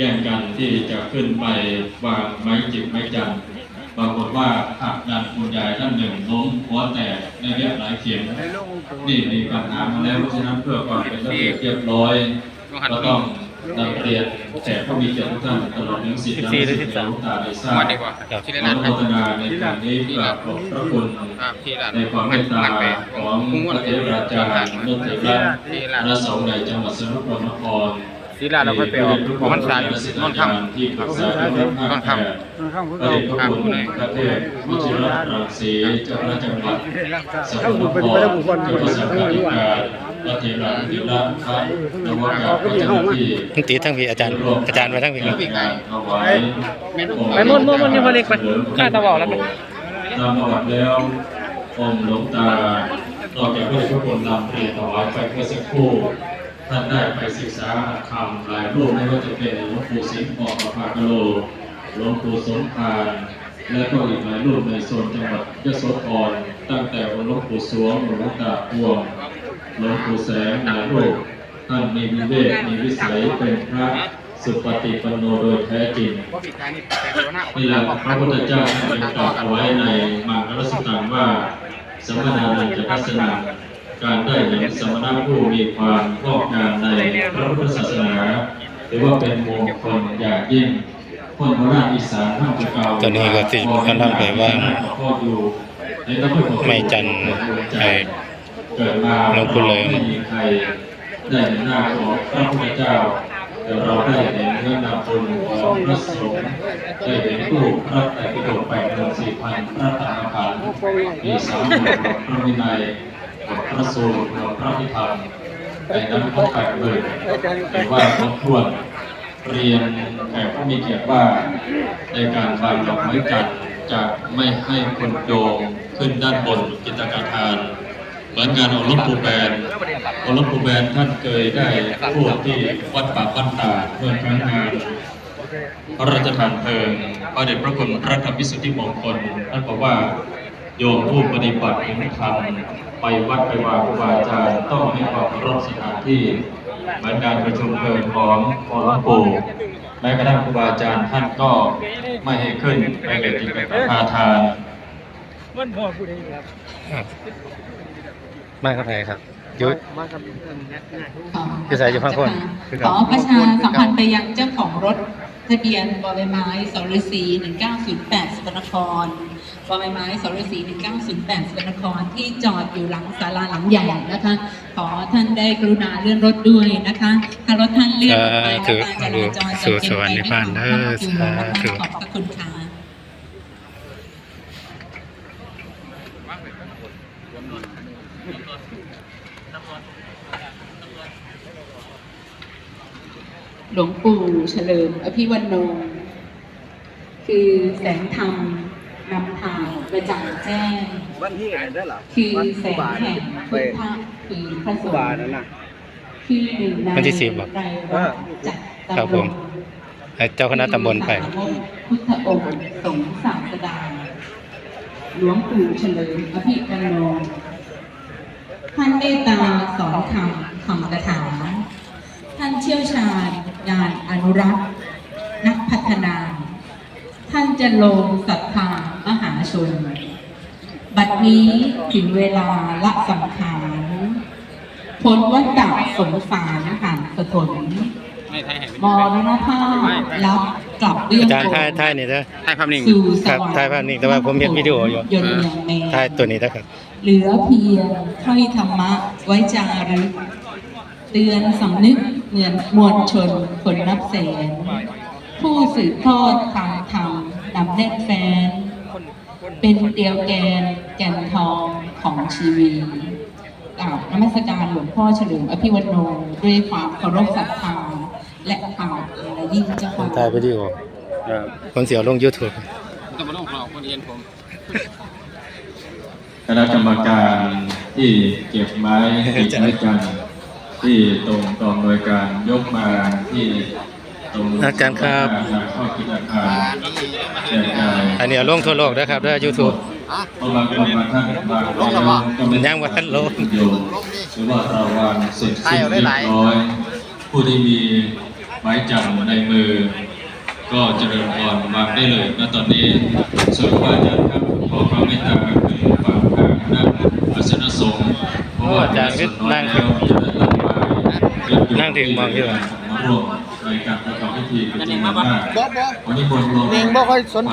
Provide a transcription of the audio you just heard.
แย่งกันที่จะขึ้นไปวางไม้จิบไม้จันทร์ปรากฏว่าผลักดันคุณยายท่านหนึ่งล้มหัวแตกในเรียบหลายเข็มนี่มีปัญหามาแล้วเพราะฉะนั้นเพื่อความเป็นระเบียบเรียบร้อยก็ต้องนำเรียนแขกผู้มีเกียรติทุกท่านตลอดถึงสิทธิ์และสิทธิ์ของตาได้ทราบวันดีกว่าที่ขได้อนัดโมทนาในการนี้กราบขอบพระคุณครับที่ร้านในความเมตตาของพระเทวราชานุเทระพระสงฆ์ในจังหวัดสมุทรปราการ ที่ร้าเราค่อยไปออกเพราะมันสายนอนค่ำครึกษาเรื่องภาคแพทย์พระเดชพระคุณพระเทพวชิรรังสีเจ้าคณะจังหวัดสกลนครเจ้าพระสังฆาธิการพระเทราธิราชพระนวากาศพระเจ้าหน้าที่ทั้งตีทั้งพี่อาจารย์อาจารย์มาทั้งพี่ไปมุ่นมุ่นมุ่นนี่มาเล็กไปข้าตะบอกแล้วมันตามประวัติแล้วองค์หลวงตานอจากด้วยพระคุณนำเรียนถวายไปเมื่อสักครู่ ท่านได้ไปศึกษาคำหลายรูปไม่ว่าจะเป็นหลวงปู่สิงห์ปอกประภากโลหลวงปู่สมภารและก็อีกหลายรูปในโซนจังหวัดยโสธรตั้งแต่หลวงปู่สวงหลวงตาพวงหลวงปู่แสงหลายรูปท่านมีวิเวกมีวิสัยเป็นพระสุปฏิปันโนโดยแท้จริงนี่แหละพระพุทธเจ้าได้ตรัสเอาไว้ในมังคลสุตังว่าสมณานันจะทัศนา การได้เห็นสมณะผู้มีความครอบงานในพระพุทธศาสนาถือว่าเป็นมงคลอย่างยิ่งคนโบราณอีสานท่านจะกล่าวตอนนี้ก็สิกำลังไปว่าไม่จันทร์ไอเกิดมาหลวงปู่เลิมไม่มีใครได้เห็นหน้าของพระพุทธเจ้าแต่เราได้เห็นเรื่องนามคุณของพระสงฆ์ได้เห็นรูปพระแต่พิโดกไปเดินสี่พันพระธรรมขันธ์มีสามบทบทพระวินัย พระสูตรพระพิธรรมในนั้นก็แปดเลยเห็นว่าครบถ้วนเรียนแขกผู้มีเกียรติว่าในการวางดอกไม้จันทร์จะไม่ให้คนโยงขึ้นด้านบนกิตกาทาน เหมือนงานองหลวงปู่แบนองหลวงปู่แบนท่านเคยได้พูดที่วัดปากบ้านตาเมื่อครั้งงานพระราชทานเพลิงพระเดชพระคุณพระธรรมวิสุทธิมงคลท่านบอกว่า โยมผู้ปฏิบัติถึงธรรมไปวัดไปวาครูบาอาจารย์ต้องให้ความเคารพสถานที่เหมือนการประชุมเพลิงของของหลวงปู่แม้กระทั่งครูบาอาจารย์ท่านก็ไม่ให้ขึ้นไปเกิดจิตประพาทานมากครับไทยครับยุทธคือสายอยู่ข้างคนคือครับขอประชาสัมพันธ์ไปยังเจ้าของรถ ทะเบียนบอใบไม้สรสี1908สกลนครบอใบไม้สรสี1908สกลนครที่จอดอยู่หลังศาลาหลังใหญ่นะคะ ขอท่านได้กรุณาเลื่อนรถด้วยนะคะ ถ้ารถท่านเลื่อนออกไปแล้วการจราจรจะเป็นไปด้วยความรวดเร็วนะคะขอบพระคุณค่ะ หลวงปู่เฉลิม อภิวันโน คือแสงธรรมนำทางประจักษ์แจ้ง วันที่ไหนได้เหรอคือแสงแห่งพุทธะคือพระสงบาทฆ์นั่นน่ะคือหนึ่งในวันที่สิบเหรอไตรวัฏจักรครับผมให้เจ้าคณะตำบลไป พุทธองค์สงฆ์ศาสดาหลวงปู่เฉลิมอภิวันโนท่านเมตตาสอนธรรมคำกถาท่านเชี่ยวชาญงา นอนุรักษ์ นักพัฒนา ท่านจะลงศรัทธามหาชน บัดนี้ถึงเวลาละสังขารพ้นวัฏฏะสงสารห่างสะทนไม่ไทยแห่งมรณภาพรับกลับเรื่องอาจารย์ถ่ายถ่ายนี่เด้อไทยภาพนิ่งสู่สครับวรรค์ถ่ายภาพนิ่งแต่ว่าผมเห็นวิดีโออยู่ยนต์ยังแมถ่ายตัวนี้นะครับ เหลือเพียงถ้อยธรรมะไว้จารึก เตือนสำนึกเหมือนมวลชนคนนับแสน ผู้สืบทอดทางธรรมนำแน่นแฟน เป็นเดียวแกนแก่นทองของชีวีกราบนมัสการหลวงพ่อเฉลิมอภิวันโนด้วยความเคารพศรัทธาและความอาลัยยิ่งเจ้าผมค่ะถ่ายวิดีโอผมเสียลง YouTube จะมาลงของเราคนเรียนผมคณะกรรมการที่เก็บไม้ติดไม้จัน ที่ตรงกองโดยการยกมาที่ตรงอาจารย์ครับงข้อกิดการแจกจ่ายอันนี้เอางทั่วโลกนะครับด้วยยูทูบ พวกเรากำลังท่านบางท่านยังบ่ทันลง อยู่หรือว่าราวัลเสร็จสิ้นเรียบร้อยผู้ที่มีไม้จับในมือ ก็เจริญพรวางได้เลยณตอนนี้ส่วนพระอาจารย์ครับขอความเมตตาคือฝากทางด้านอาสนสงฆ์เพราะว่าอาจารย์วิทนั่งครับ แล้ว นั่งถึงมองที่ว่า ในการประกอบพิธีเป็นจำนนมากวันนี้บนลบค่อยสน